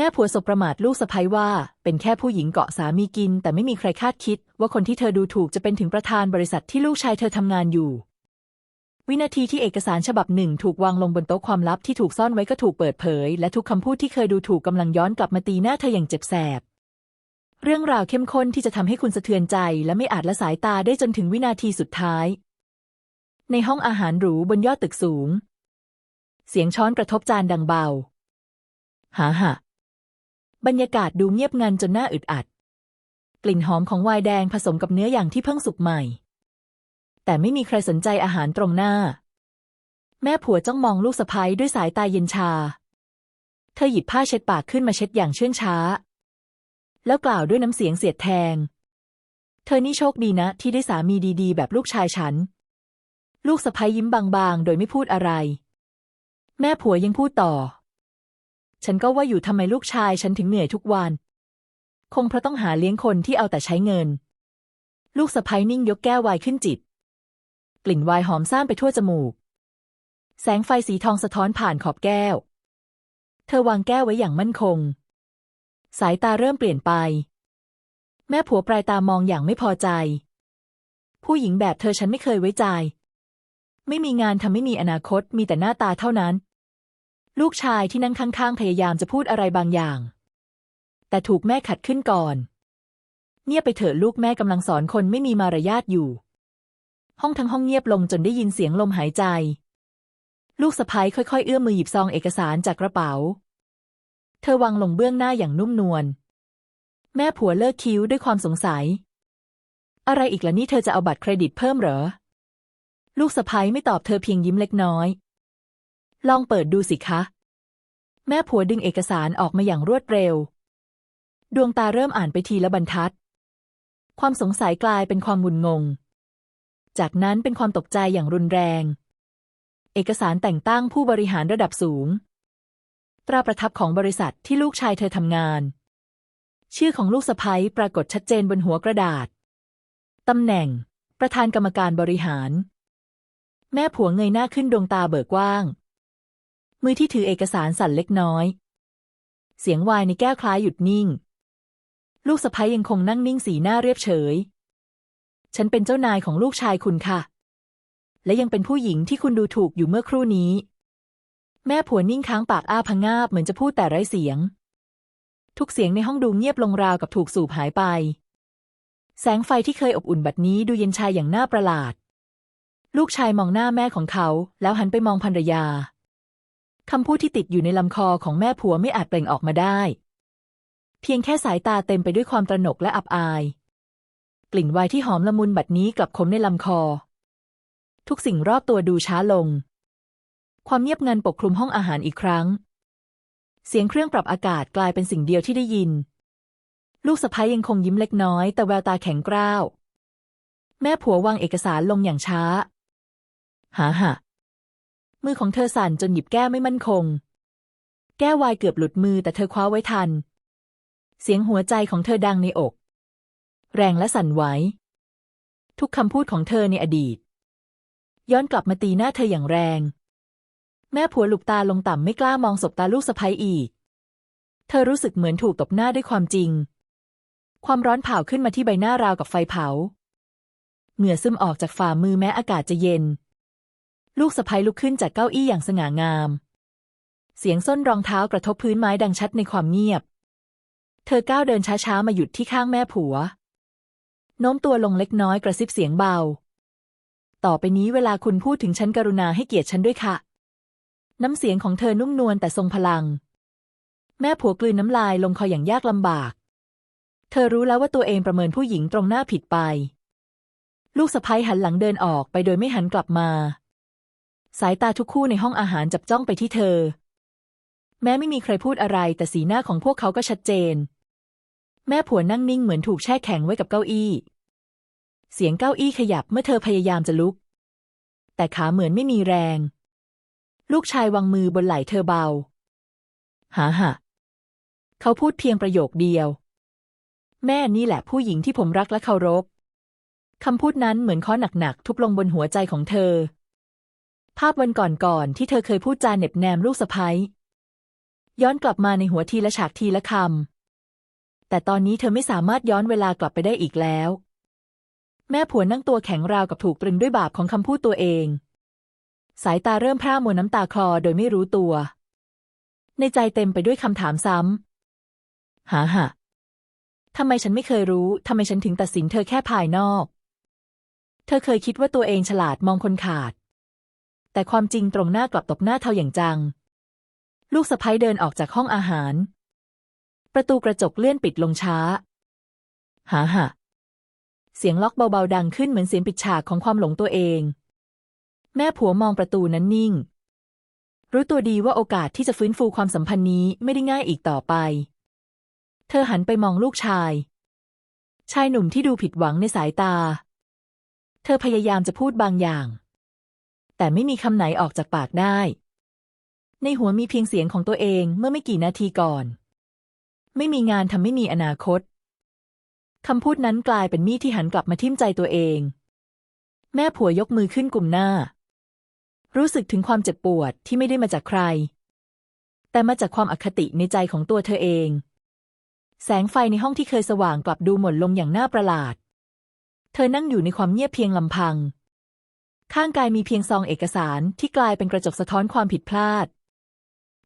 แม่ผัวสบประมาทลูกสะใภ้ว่า เป็นแค่ผู้หญิงเกาะสามีกิน แต่ไม่มีใครคาดคิด ว่าคนที่เธอดูถูกจะเป็นถึงประธานบริษัทที่ลูกชายเธอทำงานอยู่ วินาทีที่เอกสารฉบับหนึ่ง ถูกวางลงบนโต๊ะความลับที่ถูกซ่อนไว้ก็ถูกเปิดเผย และทุกคำพูดที่เคยดูถูกกำลังย้อนกลับมาตีหน้าเธออย่างเจ็บแสบเรื่องราวเข้มข้นที่จะทำให้คุณสะเทือนใจ และไม่อาจละสายตาได้จนถึงวินาทีสุดท้าย ในห้องอาหารหรูบนยอดตึกสูง เสียงช้อนกระทบจานดังเบา หาหะ บรรยากาศดูเงียบงันจนน่าอึดอัด กลิ่นหอมของไวน์แดงผสมกับเนื้ออย่างที่เพิ่งสุกใหม่ แต่ไม่มีใครสนใจอาหารตรงหน้า แม่ผัวจ้องมองลูกสะใภ้ด้วยสายตาเย็นชา เธอหยิบผ้าเช็ดปากขึ้นมาเช็ดอย่างเชื่องช้า แล้วกล่าวด้วยน้ำเสียงเสียดแทง เธอนี่โชคดีนะ ที่ได้สามีดีๆ แบบลูกชายฉัน ลูกสะใภ้ยิ้มบางๆ โดยไม่พูดอะไร แม่ผัวยังพูดต่อ ฉันก็ว่าอยู่ทำไมลูกชายฉันถึงเหนื่อยทุกวัน คงเพราะต้องหาเลี้ยงคนที่เอาแต่ใช้เงิน ลูกสะใภ้นิ่งยกแก้วไวน์ขึ้นจิบกลิ่นไวน์หอมซ่านไปทั่วจมูก แสงไฟสีทองสะท้อนผ่านขอบแก้ว เธอวางแก้วไว้อย่างมั่นคง สายตาเริ่มเปลี่ยนไป แม่ผัวปลายตามองอย่างไม่พอใจ ผู้หญิงแบบเธอฉันไม่เคยไว้ใจ ไม่มีงานทำไม่มีอนาคตมีแต่หน้าตาเท่านั้น ลูกชายที่นั่งข้างๆ พยายามจะพูดอะไรบางอย่าง แต่ถูกแม่ขัดขึ้นก่อน เงียบไปเถอะลูกแม่กำลังสอนคนไม่มีมารยาทอยู่ ห้องทั้งห้องเงียบลงจนได้ยินเสียงลมหายใจ ลูกสะพ้ยค่อยๆ เอื้อมมือหยิบซองเอกสารจากกระเป๋า เธอวางลงเบื้องหน้าอย่างนุ่มนวล แม่ผัวเลิกคิ้วด้วยความสงสัย อะไรอีกล่ะนี่เธอจะเอาบัตรเครดิตเพิ่มเหรอ ลูกสะพ้ยไม่ตอบเธอเพียงยิ้มเล็กน้อย ลองเปิดดูสิคะ แม่ผัวดึงเอกสารออกมาอย่างรวดเร็ว ดวงตาเริ่มอ่านไปทีละบรรทัด ความสงสัยกลายเป็นความงุนงง จากนั้นเป็นความตกใจอย่างรุนแรง เอกสารแต่งตั้งผู้บริหารระดับสูง ตราประทับของบริษัทที่ลูกชายเธอทำงาน ชื่อของลูกสะใภ้ปรากฏชัดเจนบนหัวกระดาษตำแหน่ง ประธานกรรมการบริหาร แม่ผัวเงยหน้าขึ้นดวงตาเบิกกว้าง มือที่ถือเอกสารสั่นเล็กน้อย เสียงวายในแก้วคล้ายหยุดนิ่ง ลูกสะใภ้ยังคงนั่งนิ่งสีหน้าเรียบเฉย ฉันเป็นเจ้านายของลูกชายคุณค่ะ และยังเป็นผู้หญิงที่คุณดูถูกอยู่เมื่อครู่นี้ แม่ผัวนิ่งค้างปากอ้าพงาบเหมือนจะพูดแต่ไร้เสียง ทุกเสียงในห้องดูเงียบลงราวกับถูกสูบหายไป แสงไฟที่เคยอบอุ่นบัดนี้ดูเย็นชายอย่างน่าประหลาด ลูกชายมองหน้าแม่ของเขา แล้วหันไปมองภรรยา คำพูดที่ติดอยู่ในลำคอของแม่ผัวไม่อาจเปล่งออกมาได้ เพียงแค่สายตาเต็มไปด้วยความตระหนกและอับอาย กลิ่นวน์ที่หอมละมุนบัดนี้กลับคมในลำคอ ทุกสิ่งรอบตัวดูช้าลง ความเงียบงันปกคลุมห้องอาหารอีกครั้ง เสียงเครื่องปรับอากาศกลายเป็นสิ่งเดียวที่ได้ยิน ลูกสะพ้ยยังคงยิ้มเล็กน้อยแต่แววตาแข็งกร้าว แม่ผัววางเอกสารลงอย่างช้า หาหะ มือของเธอสั่นจนหยิบแก้วไม่มั่นคง แก้ววายเกือบหลุดมือแต่เธอคว้าไว้ทัน เสียงหัวใจของเธอดังในอก แรงและสั่นไหว ทุกคำพูดของเธอในอดีต ย้อนกลับมาตีหน้าเธออย่างแรง แม่ผัวหลุกตาลงต่ำไม่กล้ามองศบตาลูกสะใภ้อีก เธอรู้สึกเหมือนถูกตบหน้าด้วยความจริง ความร้อนเผาขึ้นมาที่ใบหน้าราวกับไฟเผา เหงื่อซึมออกจากฝ่ามือแม้อากาศจะเย็น ลูกสะใภ้ลุกขึ้นจากเก้าอี้อย่างสง่างาม เสียงส้นรองเท้ากระทบพื้นไม้ดังชัดในความเงียบ เธอก้าวเดินช้าๆมาหยุดที่ข้างแม่ผัว โน้มตัวลงเล็กน้อยกระซิบเสียงเบา ต่อไปนี้เวลาคุณพูดถึงฉันกรุณาให้เกียรติฉันด้วยค่ะ น้ำเสียงของเธอนุ่มนวลแต่ทรงพลัง แม่ผัวกลืนน้ำลายลงคออย่างยากลำบาก เธอรู้แล้วว่าตัวเองประเมินผู้หญิงตรงหน้าผิดไป ลูกสะพ้ยหันหลังเดินออกไปโดยไม่หันกลับมา สายตาทุกคู่ในห้องอาหารจับจ้องไปที่เธอ แม้ไม่มีใครพูดอะไร แต่สีหน้าของพวกเขาก็ชัดเจน แม่ผัวนั่งนิ่งเหมือนถูกแช่แข็งไว้กับเก้าอี้ เสียงเก้าอี้ขยับเมื่อเธอพยายามจะลุก แต่ขาเหมือนไม่มีแรง ลูกชายวางมือบนไหล่เธอเบาหาหะเขาพูดเพียงประโยคเดียว แม่นี่แหละผู้หญิงที่ผมรักและเคารพคำพูดนั้นเหมือนค้อนหนักๆทุบลงบนหัวใจของเธอ ภาพวันก่อนๆที่เธอเคยพูดจาเหน็บแนมลูกสะพ้ยย้อนกลับมาในหัวทีละฉากทีละคำ แต่ตอนนี้เธอไม่สามารถย้อนเวลากลับไปได้อีกแล้ว แม่ผัวนั่งตัวแข็งราวกับถูกตรึงด้วยบาปของคำพูดตัวเอง สายตาเริ่มพร่ามัวน้ำตาคลอโดยไม่รู้ตัว ในใจเต็มไปด้วยคำถามซ้ำ หาหะทำไมฉันไม่เคยรู้ ทำไมฉันถึงตัดสินเธอแค่ภายนอก เธอเคยคิดว่าตัวเองฉลาดมองคนขาด แต่ความจริงตรงหน้ากลับตบหน้าเธออย่างจัง ลูกสะพ้ยเดินออกจากห้องอาหาร ประตูกระจกเลื่อนปิดลงช้า หาหะเสียงล็อกเบาๆดังขึ้นเหมือนเสียงปิดฉากของความหลงตัวเอง แม่ผัวมองประตูนั้นนิ่ง รู้ตัวดีว่าโอกาสที่จะฟื้นฟูความสัมพันธ์นี้ไม่ได้ง่ายอีกต่อไป เธอหันไปมองลูกชาย ชายหนุ่มที่ดูผิดหวังในสายตา เธอพยายามจะพูดบางอย่าง แต่ไม่มีคำไหนออกจากปากได้ ในหัวมีเพียงเสียงของตัวเองเมื่อไม่กี่นาทีก่อน ไม่มีงานทำไม่มีอนาคตคำพูดนั้นกลายเป็นมีดที่หันกลับมาทิ่มใจตัวเอง แม่ผัวยกมือขึ้นกลุ่มหน้า รู้สึกถึงความเจ็บปวดที่ไม่ได้มาจากใคร แต่มาจากความอคติในใจของตัวเธอเอง แสงไฟในห้องที่เคยสว่างกลับดูหม่นลงอย่างน่าประหลาด เธอนั่งอยู่ในความเงียบเพียงลำพัง ข้างกายมีเพียงซองเอกสารที่กลายเป็นกระจกสะท้อนความผิดพลาด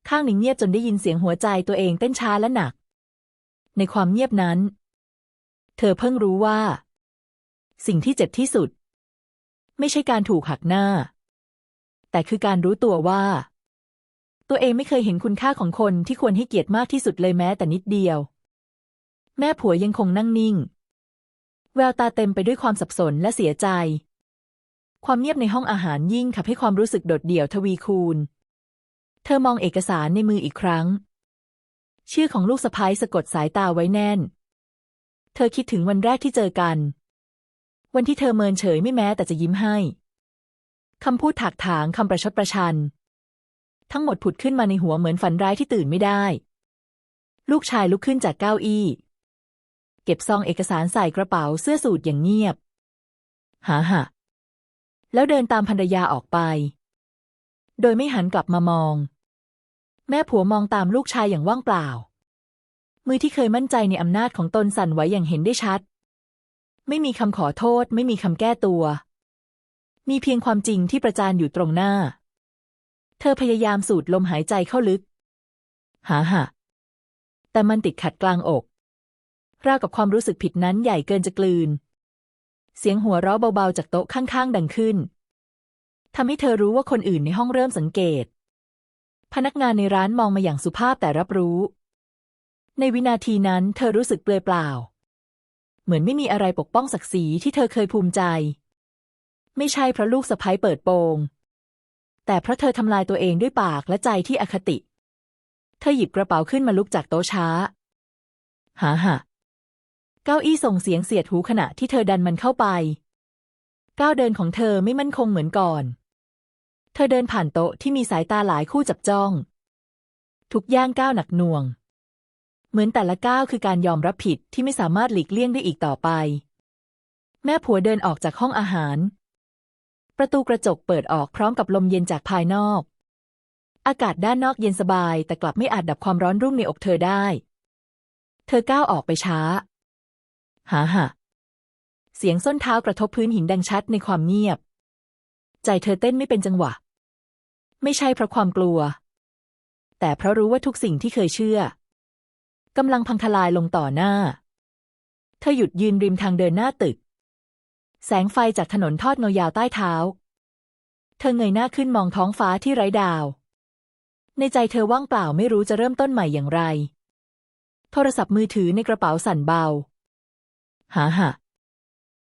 ข้างหนึ่งเงียบจนได้ยินเสียงหัวใจตัวเองเต้นช้าและหนัก ในความเงียบนั้น เธอเพิ่งรู้ว่า สิ่งที่เจ็บที่สุด ไม่ใช่การถูกหักหน้า แต่คือการรู้ตัวว่า ตัวเองไม่เคยเห็นคุณค่าของคนที่ควรให้เกียรติมากที่สุดเลยแม้แต่นิดเดียว แม่ผัวยังคงนั่งนิ่ง แววตาเต็มไปด้วยความสับสนและเสียใจ ความเงียบในห้องอาหารยิ่งขับให้ความรู้สึกโดดเดี่ยวทวีคูณ เธอมองเอกสารในมืออีกครั้ง ชื่อของลูกสะพ้ายสะกดสายตาไว้แน่น เธอคิดถึงวันแรกที่เจอกัน วันที่เธอเมินเฉยไม่แม้แต่จะยิ้มให้ คำพูดถากถางคำประชดประชัน ทั้งหมดผุดขึ้นมาในหัวเหมือนฝันร้ายที่ตื่นไม่ได้ ลูกชายลุกขึ้นจากเก้าอี้ เก็บซองเอกสารใส่กระเป๋าเสื้อสูทอย่างเงียบหาหะ แล้วเดินตามภรรยาออกไป โดยไม่หันกลับมามอง แม่ผัวมองตามลูกชายอย่างว่างเปล่า มือที่เคยมั่นใจในอำนาจของตนสั่นไหวอย่างเห็นได้ชัด ไม่มีคำขอโทษ ไม่มีคำแก้ตัว มีเพียงความจริงที่ประจานอยู่ตรงหน้า เธอพยายามสูดลมหายใจเข้าลึก หาหะแต่มันติดขัดกลางอกราวกับความรู้สึกผิดนั้นใหญ่เกินจะกลืน เสียงหัวเราะเบาๆจากโต๊ะข้างๆ ดังขึ้นทำให้เธอรู้ว่าคนอื่นในห้องเริ่มสังเกต พนักงานในร้านมองมาอย่างสุภาพแต่รับรู้ ในวินาทีนั้นเธอรู้สึกเปลือยเปล่า เหมือนไม่มีอะไรปกป้องศักดิ์ศรีที่เธอเคยภูมิใจ ไม่ใช่เพราะลูกสะใภ้เปิดโปง แต่เพราะเธอทำลายตัวเองด้วยปากและใจที่อคติ เธอหยิบกระเป๋าขึ้นมาลุกจากโต๊ะช้า หาหะ เก้าอี้ส่งเสียงเสียดหูขณะที่เธอดันมันเข้าไป ก้าวเดินของเธอไม่มั่นคงเหมือนก่อน เธอเดินผ่านโต๊ะที่มีสายตาหลายคู่จับจ้อง ทุกย่างก้าวหนักหน่วง เหมือนแต่ละก้าวคือการยอมรับผิดที่ไม่สามารถหลีกเลี่ยงได้อีกต่อไป แม่ผัวเดินออกจากห้องอาหาร ประตูกระจกเปิดออกพร้อมกับลมเย็นจากภายนอก อากาศด้านนอกเย็นสบาย แต่กลับไม่อาจดับความร้อนรุ่มในอกเธอได้ เธอก้าวออกไปช้า หาหะเสียงส้นเท้ากระทบพื้นหินดังชัดในความเงียบ ใจเธอเต้นไม่เป็นจังหวะ ไม่ใช่เพราะความกลัว แต่เพราะรู้ว่าทุกสิ่งที่เคยเชื่อกำลังพังทลายลงต่อหน้า เธอหยุดยืนริมทางเดินหน้าตึก แสงไฟจากถนนทอดเงายาวใต้เท้า เธอเงยหน้าขึ้นมองท้องฟ้าที่ไร้ดาว ในใจเธอว่างเปล่าไม่รู้จะเริ่มต้นใหม่อย่างไร โทรศัพท์มือถือในกระเป๋าสั่นเบา หาหะ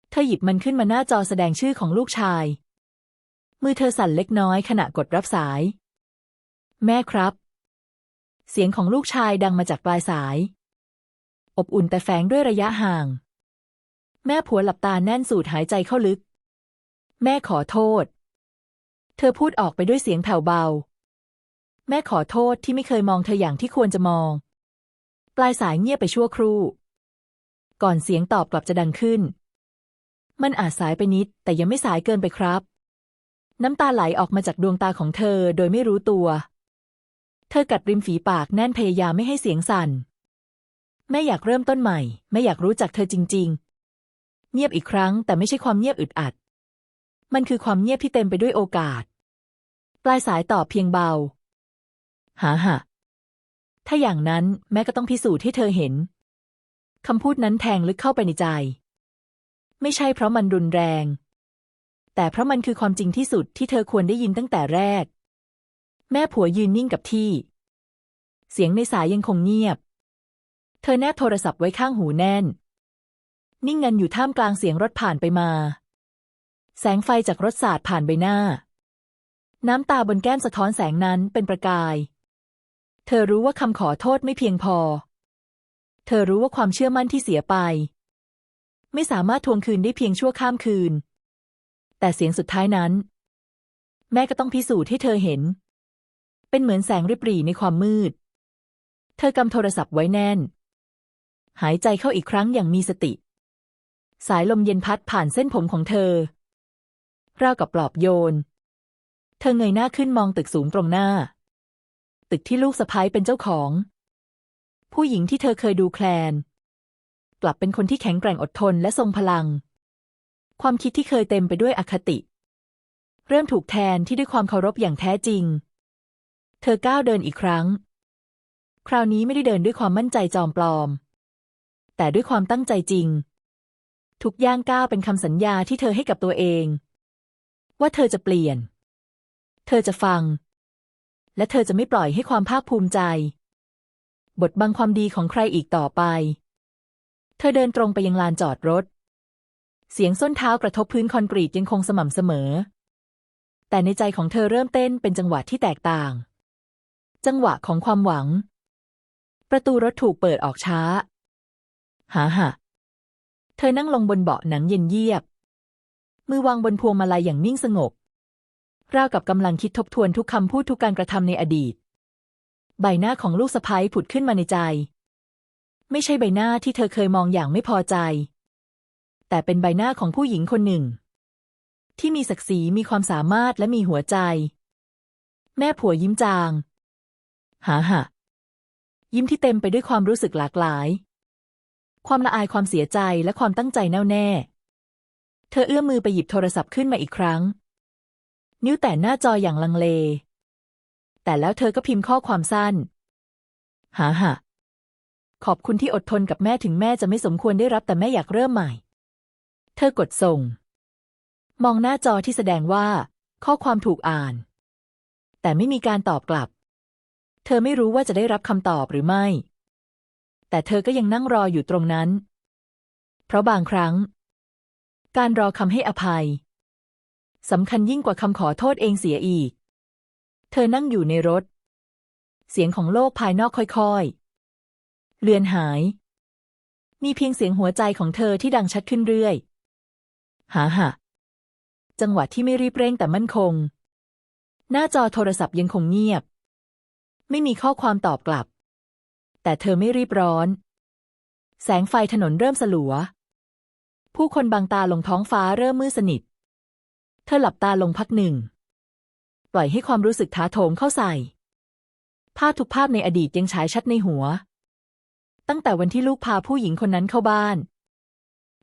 เธอหยิบมันขึ้นมาหน้าจอแสดงชื่อของลูกชาย มือเธอสั่นเล็กน้อยขณะกดรับสาย แม่ครับ เสียงของลูกชายดังมาจากปลายสาย อบอุ่นแต่แฝงด้วยระยะห่าง แม่ผัวหลับตาแน่นสูดหายใจเข้าลึก แม่ขอโทษ เธอพูดออกไปด้วยเสียงแผ่วเบา แม่ขอโทษที่ไม่เคยมองเธออย่างที่ควรจะมอง ปลายสายเงียบไปชั่วครู่ ก่อนเสียงตอบกลับจะดังขึ้น มันอาจสายไปนิด แต่ยังไม่สายเกินไปครับ น้ำตาไหลออกมาจากดวงตาของเธอโดยไม่รู้ตัว เธอกัดริมฝีปากแน่นพยายามไม่ให้เสียงสั่น แม่อยากเริ่มต้นใหม่ ไม่อยากรู้จักเธอจริง ๆ เงียบอีกครั้ง แต่ไม่ใช่ความเงียบอึดอัด มันคือความเงียบที่เต็มไปด้วยโอกาส ปลายสายตอบเพียงเบา หาหะถ้าอย่างนั้นแม่ก็ต้องพิสูจน์ให้เธอเห็น คำพูดนั้นแทงลึกเข้าไปในใจ ไม่ใช่เพราะมันรุนแรง แต่เพราะมันคือความจริงที่สุดที่เธอควรได้ยินตั้งแต่แรก แม่ผัวยืนนิ่งกับที่ เสียงในสายยังคงเงียบ เธอแนบโทรศัพท์ไว้ข้างหูแน่น นิ่งงันอยู่ท่ามกลางเสียงรถผ่านไปมา แสงไฟจากรถสาดผ่านใบหน้า น้ำตาบนแก้มสะท้อนแสงนั้นเป็นประกาย เธอรู้ว่าคำขอโทษไม่เพียงพอ เธอรู้ว่าความเชื่อมั่นที่เสียไป ไม่สามารถทวงคืนได้เพียงชั่วข้ามคืน แต่เสียงสุดท้ายนั้น แม่ก็ต้องพิสูจน์ให้เธอเห็น เป็นเหมือนแสงริบหรี่ในความมืด เธอกำโทรศัพท์ไว้แน่น หายใจเข้าอีกครั้งอย่างมีสติ สายลมเย็นพัดผ่านเส้นผมของเธอราวกับปลอบโยน เธอเงยหน้าขึ้นมองตึกสูงตรงหน้า ตึกที่ลูกสะพ้ายเป็นเจ้าของ ผู้หญิงที่เธอเคยดูแคลน กลับเป็นคนที่แข็งแกร่งอดทนและทรงพลัง ความคิดที่เคยเต็มไปด้วยอคติ เริ่มถูกแทนที่ด้วยความเคารพอย่างแท้จริง เธอก้าวเดินอีกครั้ง คราวนี้ไม่ได้เดินด้วยความมั่นใจจอมปลอม แต่ด้วยความตั้งใจจริง ทุกย่างก้าวเป็นคำสัญญาที่เธอให้กับตัวเอง ว่าเธอจะเปลี่ยน เธอจะฟัง และเธอจะไม่ปล่อยให้ความภาคภูมิใจ บทบังความดีของใครอีกต่อไป เธอเดินตรงไปยังลานจอดรถ เสียงส้นเท้ากระทบพื้นคอนกรีตยังคงสม่ำเสมอ แต่ในใจของเธอเริ่มเต้นเป็นจังหวะที่แตกต่าง จังหวะของความหวัง ประตูรถถูกเปิดออกช้าหาหะเธอนั่งลงบนเบาะหนังเย็นเยียบ มือวางบนพวงมาลัยอย่างนิ่งสงบราวกับกำลังคิดทบทวนทุกคำพูดทุกการกระทำในอดีต ใบหน้าของลูกสะพ้ยผุดขึ้นมาในใจ ไม่ใช่ใบหน้าที่เธอเคยมองอย่างไม่พอใจ แต่เป็นใบหน้าของผู้หญิงคนหนึ่ง ที่มีศักดิ์ศรีมีความสามารถและมีหัวใจ แม่ผัวยิ้มจาง หาหะยิ้มที่เต็มไปด้วยความรู้สึกหลากหลาย ความละอายความเสียใจและความตั้งใจแน่วแน่ เธอเอื้อมมือไปหยิบโทรศัพท์ขึ้นมาอีกครั้ง นิ้วแตะหน้าจออย่างลังเล แต่แล้วเธอก็พิมพ์ข้อความสั้น หาหะขอบคุณที่อดทนกับแม่ถึงแม่จะไม่สมควรได้รับแต่แม่อยากเริ่มใหม่ เธอกดส่ง มองหน้าจอที่แสดงว่า ข้อความถูกอ่าน แต่ไม่มีการตอบกลับ เธอไม่รู้ว่าจะได้รับคำตอบหรือไม่ แต่เธอก็ยังนั่งรออยู่ตรงนั้น เพราะบางครั้ง การรอคำให้อภัยสำคัญยิ่งกว่าคำขอโทษเองเสียอีก เธอนั่งอยู่ในรถ เสียงของโลกภายนอกค่อยๆ เลือนหาย มีเพียงเสียงหัวใจของเธอที่ดังชัดขึ้นเรื่อย หาหะจังหวะที่ไม่รีบเร่งแต่มั่นคง หน้าจอโทรศัพท์ยังคงเงียบ ไม่มีข้อความตอบกลับ แต่เธอไม่รีบร้อน แสงไฟถนนเริ่มสลัว ผู้คนบางตาลงท้องฟ้าเริ่มมืดสนิท เธอหลับตาลงพักหนึ่ง ปล่อยให้ความรู้สึกท้าโถมเข้าใส่ ภาพทุกภาพในอดีตยังฉายชัดในหัว ตั้งแต่วันที่ลูกพาผู้หญิงคนนั้นเข้าบ้าน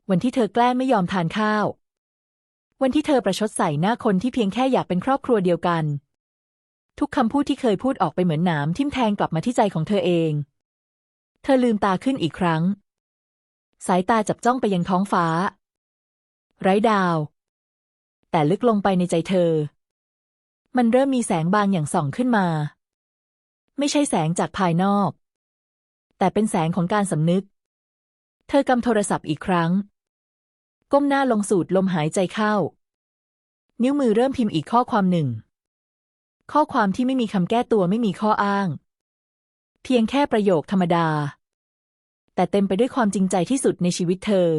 วันที่เธอแกล้งไม่ยอมทานข้าว วันที่เธอประชดใส่หน้าคนที่เพียงแค่อยากเป็นครอบครัวเดียวกัน ทุกคำพูดที่เคยพูดออกไปเหมือนหนามทิ่มแทงกลับมาที่ใจของเธอเอง เธอลืมตาขึ้นอีกครั้ง สายตาจับจ้องไปยังท้องฟ้า ไร้ดาว แต่ลึกลงไปในใจเธอ มันเริ่มมีแสงบางอย่างส่องขึ้นมา ไม่ใช่แสงจากภายนอก แต่เป็นแสงของการสำนึก เธอกำโทรศัพท์อีกครั้ง ก้มหน้าลงสูดลมหายใจเข้า นิ้วมือเริ่มพิมพ์อีกข้อความหนึ่ง ข้อความที่ไม่มีคำแก้ตัวไม่มีข้ออ้าง เพียงแค่ประโยคธรรมดา แต่เต็มไปด้วยความจริงใจที่สุดในชีวิตเธอ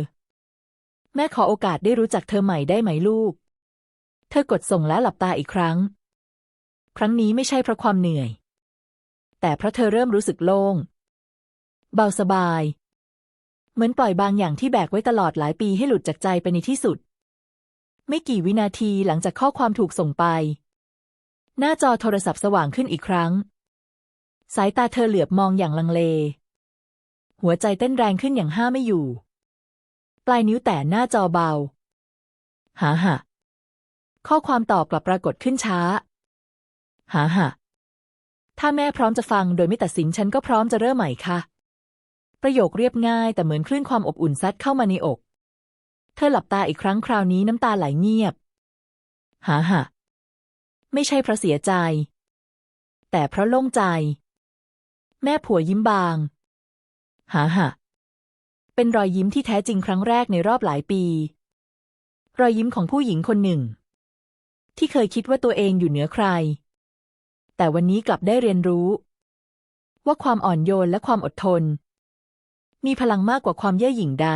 แม่ขอโอกาสได้รู้จักเธอใหม่ได้ไหมลูก เธอกดส่งและหลับตาอีกครั้ง ครั้งนี้ไม่ใช่เพราะความเหนื่อย แต่เพราะเธอเริ่มรู้สึกโล่ง เบาสบาย เหมือนปล่อยบางอย่างที่แบกไว้ตลอดหลายปีให้หลุดจากใจไปในที่สุด ไม่กี่วินาทีหลังจากข้อความถูกส่งไป หน้าจอโทรศัพท์สว่างขึ้นอีกครั้ง สายตาเธอเหลือบมองอย่างลังเล หัวใจเต้นแรงขึ้นอย่างห้าไม่อยู่ ปลายนิ้วแตะหน้าจอเบาหาหะข้อความตอบกลับปรากฏขึ้นช้า หาหะถ้าแม่พร้อมจะฟังโดยไม่ตัดสินฉันก็พร้อมจะเริ่มใหม่ค่ะ ประโยคเรียบง่าย แต่เหมือนคลื่นความอบอุ่นซัดเข้ามาในอก เธอหลับตาอีกครั้งคราวนี้น้ำตาไหลเงียบ หาหะไม่ใช่เพราะเสียใจ แต่เพราะโล่งใจ แม่ผัวยิ้มบาง หาหะเป็นรอยยิ้มที่แท้จริงครั้งแรกในรอบหลายปี รอยยิ้มของผู้หญิงคนหนึ่ง ที่เคยคิดว่าตัวเองอยู่เหนือใคร แต่วันนี้กลับได้เรียนรู้ ว่าความอ่อนโยนและความอดทน มีพลังมากกว่าความเย่อหยิ่งใด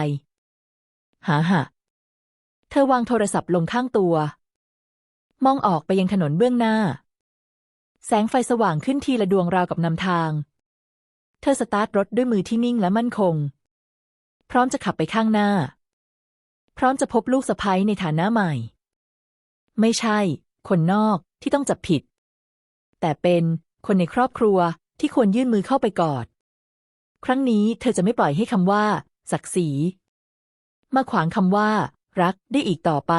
หาหะเธอวางโทรศัพท์ลงข้างตัว มองออกไปยังถนนเบื้องหน้า แสงไฟสว่างขึ้นทีละดวงราวกับนำทาง เธอสตาร์ทรถด้วยมือที่นิ่งและมั่นคง พร้อมจะขับไปข้างหน้า พร้อมจะพบลูกสะใภ้ในฐานะใหม่ ไม่ใช่ คนนอกที่ต้องจับผิด แต่เป็นคนในครอบครัวที่ควรยื่นมือเข้าไปกอด ครั้งนี้เธอจะไม่ปล่อยให้คำว่า ศักดิ์ศรีมาขวางคำว่า รักได้อีกต่อไป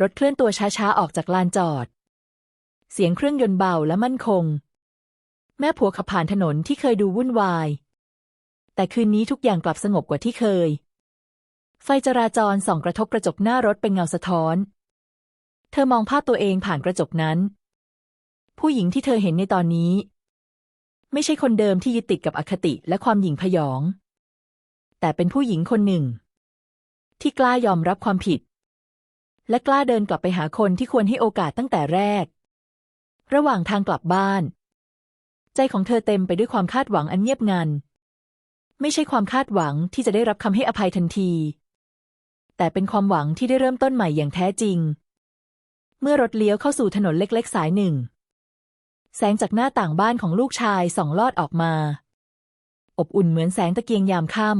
รถเคลื่อนตัวช้าๆ ออกจากลานจอด เสียงเครื่องยนต์เบาและมั่นคง แม่ผัวขับผ่านถนนที่เคยดูวุ่นวาย แต่คืนนี้ทุกอย่างกลับสงบกว่าที่เคย ไฟจราจรส่องกระทบกระจกหน้ารถเป็นเงาสะท้อน เธอมองภาพตัวเองผ่านกระจกนั้น ผู้หญิงที่เธอเห็นในตอนนี้ ไม่ใช่คนเดิมที่ยึดติดกับอคติและความหยิ่งพยอง แต่เป็นผู้หญิงคนหนึ่ง ที่กล้ายอมรับความผิด และกล้าเดินกลับไปหาคนที่ควรให้โอกาสตั้งแต่แรก ระหว่างทางกลับบ้าน ใจของเธอเต็มไปด้วยความคาดหวังอันเงียบงัน ไม่ใช่ความคาดหวังที่จะได้รับคำให้อภัยทันที แต่เป็นความหวังที่ได้เริ่มต้นใหม่อย่างแท้จริงเมื่อรถเลี้ยวเข้าสู่ถนนเล็ก ๆ สายหนึ่ง แสงจากหน้าต่างบ้านของลูกชายส่องลอดออกมา อบอุ่นเหมือนแสงตะเกียงยามค่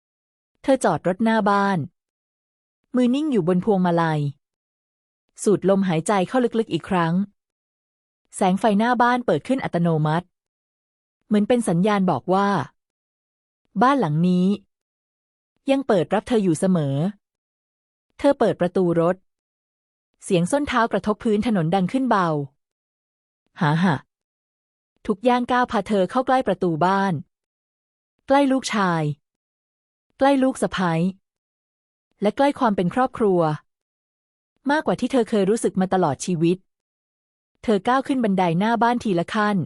ำ เธอจอดรถหน้าบ้าน มือนิ่งอยู่บนพวงมาลัย สูดลมหายใจเข้าลึกๆอีกครั้ง แสงไฟหน้าบ้านเปิดขึ้นอัตโนมัติ เหมือนเป็นสัญญาณบอกว่า บ้านหลังนี้ ยังเปิดรับเธออยู่เสมอ เธอเปิดประตูรถ เสียงส้นเท้ากระทบพื้นถนนดังขึ้นเบา หาหะทุกย่างก้าวพาเธอเข้าใกล้ประตูบ้าน ใกล้ลูกชาย ใกล้ลูกสะใภ้และใกล้ความเป็นครอบครัว มากกว่าที่เธอเคยรู้สึกมาตลอดชีวิต เธอก้าวขึ้นบันไดหน้าบ้านทีละขั้น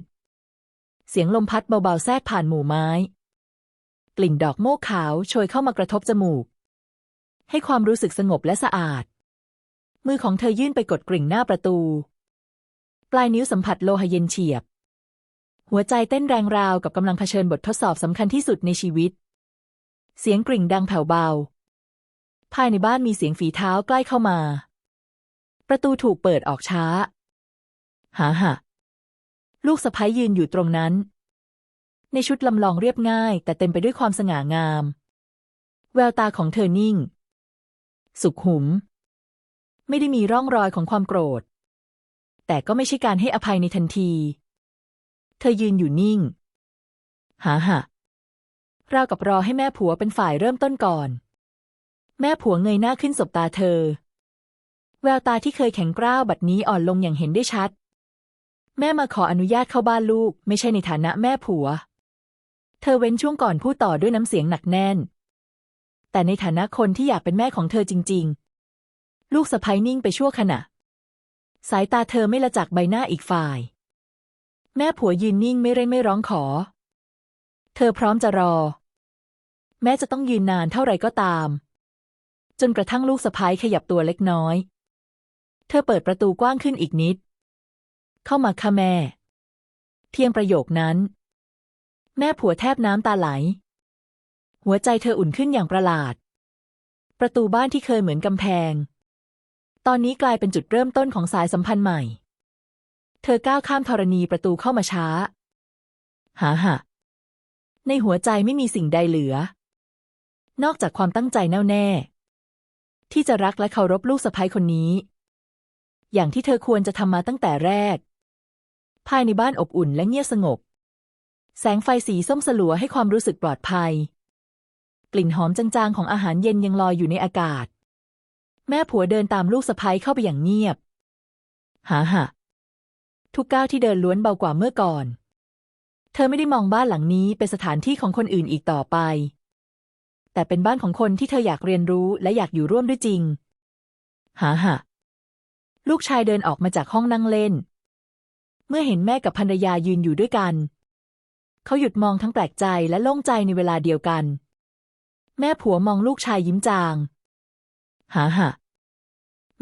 เสียงลมพัดเบาๆแทรกผ่านหมู่ไม้ กลิ่นดอกโมกขาวโชยเข้ามากระทบจมูก ให้ความรู้สึกสงบและสะอาด มือของเธอยื่นไปกดกริ่งหน้าประตู ปลายนิ้วสัมผัสโลหะเย็นเฉียบ หัวใจเต้นแรงราวกับกำลังเผชิญบททดสอบสำคัญที่สุดในชีวิต เสียงกริ่งดังแผ่วเบา ภายในบ้านมีเสียงฝีเท้าใกล้เข้ามา ประตูถูกเปิดออกช้า หาหะลูกสะพ้ยยืนอยู่ตรงนั้น ในชุดลำลองเรียบง่าย แต่เต็มไปด้วยความสง่างาม แววตาของเธอนิ่ง สุขหุม ไม่ได้มีร่องรอยของความโกรธ แต่ก็ไม่ใช่การให้อภัยในทันที เธอยืนอยู่นิ่ง หาหะราวกับรอให้แม่ผัวเป็นฝ่ายเริ่มต้นก่อน แม่ผัวเงยหน้าขึ้นสบตาเธอ แววตาที่เคยแข็งกร้าวบัดนี้อ่อนลงอย่างเห็นได้ชัด แม่มาขออนุญาตเข้าบ้านลูก ไม่ใช่ในฐานะแม่ผัว เธอเว้นช่วงก่อนพูดต่อด้วยน้ำเสียงหนักแน่น แต่ในฐานะคนที่อยากเป็นแม่ของเธอจริง ๆ ลูกสะพ้ยนิ่งไปชั่วขณะ สายตาเธอไม่ละจากใบหน้าอีกฝ่าย แม่ผัวยืนนิ่งไม่เร่งไม่ร้องขอ เธอพร้อมจะรอ แม้จะต้องยืนนานเท่าไรก็ตาม จนกระทั่งลูกสะพ้ยขยับตัวเล็กน้อย เธอเปิดประตูกว้างขึ้นอีกนิด เข้ามาค่ะแม่ เพียงประโยคนั้น แม่ผัวแทบน้ำตาไหล หัวใจเธออุ่นขึ้นอย่างประหลาด ประตูบ้านที่เคยเหมือนกำแพง ตอนนี้กลายเป็นจุดเริ่มต้นของสายสัมพันธ์ใหม่ เธอก้าวข้ามธรณีประตูเข้ามาช้า หาหะในหัวใจไม่มีสิ่งใดเหลือ นอกจากความตั้งใจแน่วแน่ ที่จะรักและเคารพลูกสะใภ้คนนี้ อย่างที่เธอควรจะทำมาตั้งแต่แรก ภายในบ้านอบอุ่นและเงียบสงบ แสงไฟสีส้มสลัวให้ความรู้สึกปลอดภัย กลิ่นหอมจางๆของอาหารเย็นยังลอยอยู่ในอากาศ แม่ผัวเดินตามลูกสะใภ้เข้าไปอย่างเงียบหาหะทุกก้าวที่เดินล้วนเบากว่าเมื่อก่อน เธอไม่ได้มองบ้านหลังนี้เป็นสถานที่ของคนอื่นอีกต่อไป แต่เป็นบ้านของคนที่เธออยากเรียนรู้และอยากอยู่ร่วมด้วยจริง หาหะลูกชายเดินออกมาจากห้องนั่งเล่น เมื่อเห็นแม่กับภรรยายืนอยู่ด้วยกัน เขาหยุดมองทั้งแปลกใจและโล่งใจในเวลาเดียวกัน แม่ผัวมองลูกชายยิ้มจาง หาหะ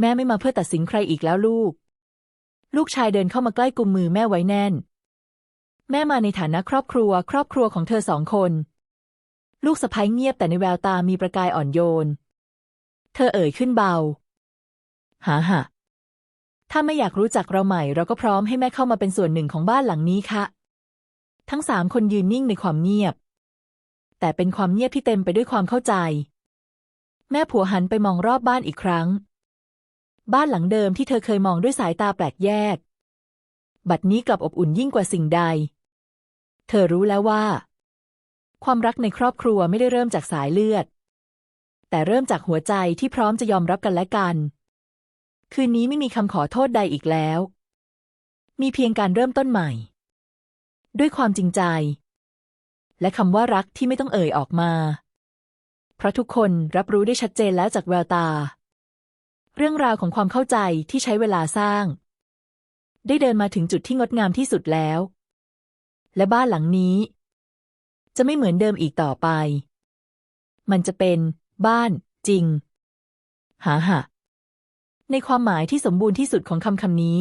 แม่ไม่มาเพื่อตัดสินใครอีกแล้วลูก ลูกชายเดินเข้ามาใกล้กุมมือแม่ไว้แน่น แม่มาในฐานะครอบครัว ครอบครัวของเธอสองคน ลูกสะใภ้เงียบแต่ในแววตามีประกายอ่อนโยน เธอเอ่ยขึ้นเบา หาหะถ้าไม่อยากรู้จักเราใหม่ เราก็พร้อมให้แม่เข้ามาเป็นส่วนหนึ่งของบ้านหลังนี้ค่ะ ทั้งสามคนยืนนิ่งในความเงียบ แต่เป็นความเงียบที่เต็มไปด้วยความเข้าใจ แม่ผัวหันไปมองรอบบ้านอีกครั้ง บ้านหลังเดิมที่เธอเคยมองด้วยสายตาแปลกแยก บัดนี้กลับอบอุ่นยิ่งกว่าสิ่งใด เธอรู้แล้วว่า ความรักในครอบครัวไม่ได้เริ่มจากสายเลือด แต่เริ่มจากหัวใจที่พร้อมจะยอมรับกันและกัน คืนนี้ไม่มีคำขอโทษใดอีกแล้ว มีเพียงการเริ่มต้นใหม่ ด้วยความจริงใจ และคำว่ารักที่ไม่ต้องเอ่ยออกมา เพราะทุกคนรับรู้ได้ชัดเจนแล้วจากแววตา เรื่องราวของความเข้าใจที่ใช้เวลาสร้าง ได้เดินมาถึงจุดที่งดงามที่สุดแล้ว และบ้านหลังนี้ จะไม่เหมือนเดิมอีกต่อไป มันจะเป็น บ้าน จริง หาหะในความหมายที่สมบูรณ์ที่สุดของคำคำนี้